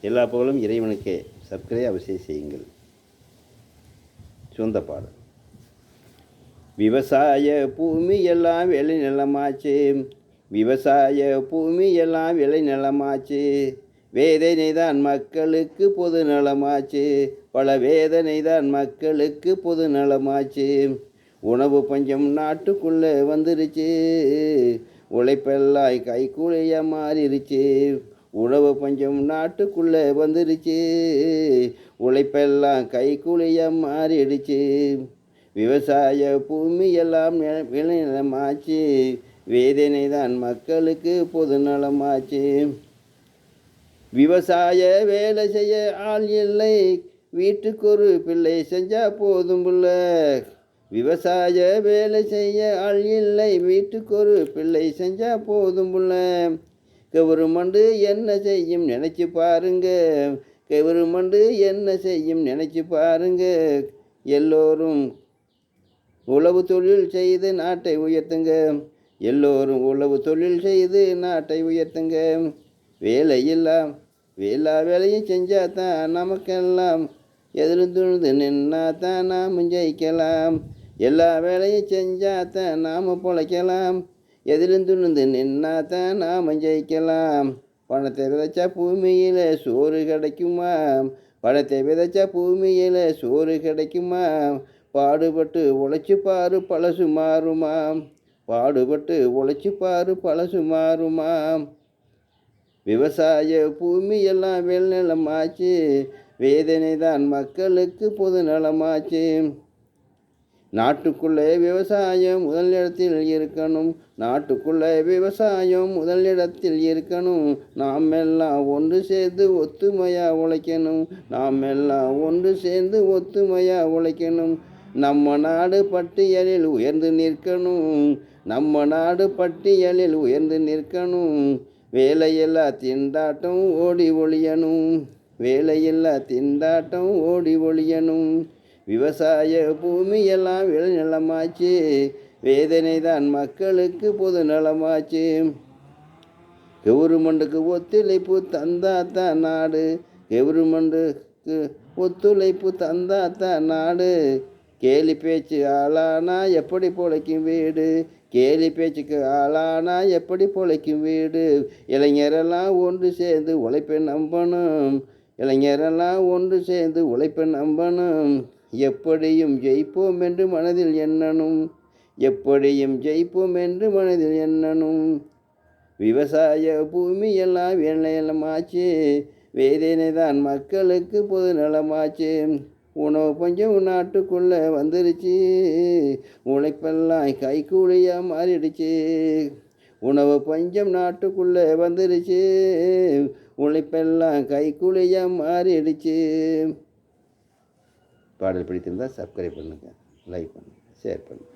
எல்லா புகழும் இறைவனுக்கே. சர்க்கரை அவசியம் செய்யுங்கள். சொந்த பாடல். விவசாய பூமி எல்லாம் விளை நிலமாச்சு. விவசாய பூமி எல்லாம் விளை நிலமாச்சு. வேதனை தான் மக்களுக்கு பொது நலமாச்சு. பல வேதனை தான் மக்களுக்கு பொது நலமாச்சு. உணவு பஞ்சம் நாட்டுக்குள்ளே வந்துருச்சு. உழைப்பெல்லாம் கைக்கூலியாக மாறிடுச்சு உழவு பஞ்சம் நாட்டுக்குள்ளே வந்துருச்சு. உழைப்பெல்லாம் கைக்குழியாக மாறிடுச்சு. விவசாய பூமி எல்லாம் விளைநிலமாச்சு. வேதனை தான் மக்களுக்கு பொது நலமாச்சு விவசாய வேலை செய்ய ஆள் இல்லை. வீட்டுக்கு ஒரு பிள்ளை செஞ்சா போதும் புள்ள. விவசாய வேலை செய்ய ஆள் இல்லை. வீட்டுக்கு ஒரு பிள்ளை செஞ்சா போதும் புள்ள. கவருமண்டு என்ன செய்யும் நினைச்சு பாருங்க. கவருமண்டு என்ன செய்யும் நினைச்சு பாருங்க. எல்லோரும் உழவு தொழில் செய்து நாட்டை உயர்த்துங்க. எல்லோரும் உழவு தொழில் செய்து நாட்டை உயர்த்துங்க. வேலையில்லா எல்லா வேலையும் செஞ்சால் தான் நமக்கெல்லாம் எதிலும் துணிந்து நின்னா தான் நாம் ஜெயிக்கலாம். எல்லா வேலையும் செஞ்சால் தான் நாம் பொழைக்கலாம். எதிலும் துணிந்து நின்னா தான் நாம் ஜெயிக்கலாம் பணத்தை விதைச்சா பூமியில் சோறு கிடைக்குமா பணத்தை விதைச்சா பூமியில் சோறு கிடைக்குமா பாடுபட்டு உழைச்சி பாரு பழசு மாறுமாம். பாடுபட்டு உழைச்சி பாரு பழசு மாறுமாம். விவசாய பூமியெல்லாம் வெள்நிலமாச்சு வேதனை தான் மக்களுக்கு பொது நலமாச்சு நாட்டுக்குள்ளே விவசாயம் முதலிடத்தில் இருக்கணும். நாட்டுக்குள்ளே விவசாயம் முதலிடத்தில் இருக்கணும். நாம் எல்லாம் ஒன்று சேர்ந்து ஒத்துமையாக உழைக்கணும். நாம் எல்லாம் ஒன்று சேர்ந்து ஒத்துமையாக உழைக்கணும். நம்ம நாடு பட்டியலில் உயர்ந்து நிற்கணும். நம்ம நாடு பட்டியலில் உயர்ந்து நிற்கணும். வேலையில்லா திண்டாட்டம் ஓடி ஒழியணும். வேலையில்லா திண்டாட்டம் ஓடி ஒழியணும். விவசாய பூமியெல்லாம் விளைநிலமாச்சு வேதனை தான் மக்களுக்கு பொது நலமாச்சு. கவர்மெண்ட்டுக்கு ஒத்துழைப்பு தந்தா தான் நாடு. கவர்மெண்ட்டுக்கு ஒத்துழைப்பு தந்தா தான் நாடு. கேலி பேச்சு ஆளானா எப்படி பொழைக்கும் வீடு? கேலி பேச்சுக்கு ஆளானா எப்படி பொழைக்கும் வீடு? இளைஞரெல்லாம் ஒன்று சேர்ந்து உழைப்பை நம்பணும். இளைஞரெல்லாம் ஒன்று சேர்ந்து உழைப்பை நம்பணும். எப்படியும் ஜெயிப்போம் என்று மனதில் எண்ணணும். எப்படியும் ஜெயிப்போம் என்று மனதில் எண்ணணும். விவசாய பூமி எல்லாம் வெள்ளையலமாச்சு வேதனை தான் மக்களுக்கு பொது நலமாச்சு. உணவு பஞ்சம் நாட்டுக்குள்ளே வந்துருச்சு. உழைப்பெல்லாம் கைக்கூலியாக மாறிடுச்சு. உணவு பஞ்சம் நாட்டுக்குள்ளே வந்துருச்சு. உழைப்பெல்லாம் கைக்கூலியாக மாறிடுச்சு. பாடல் பிடித்திருந்தால் சப்ஸ்கிரைப் பண்ணுங்கள் லைக் பண்ணுங்கள் ஷேர் பண்ணுங்கள்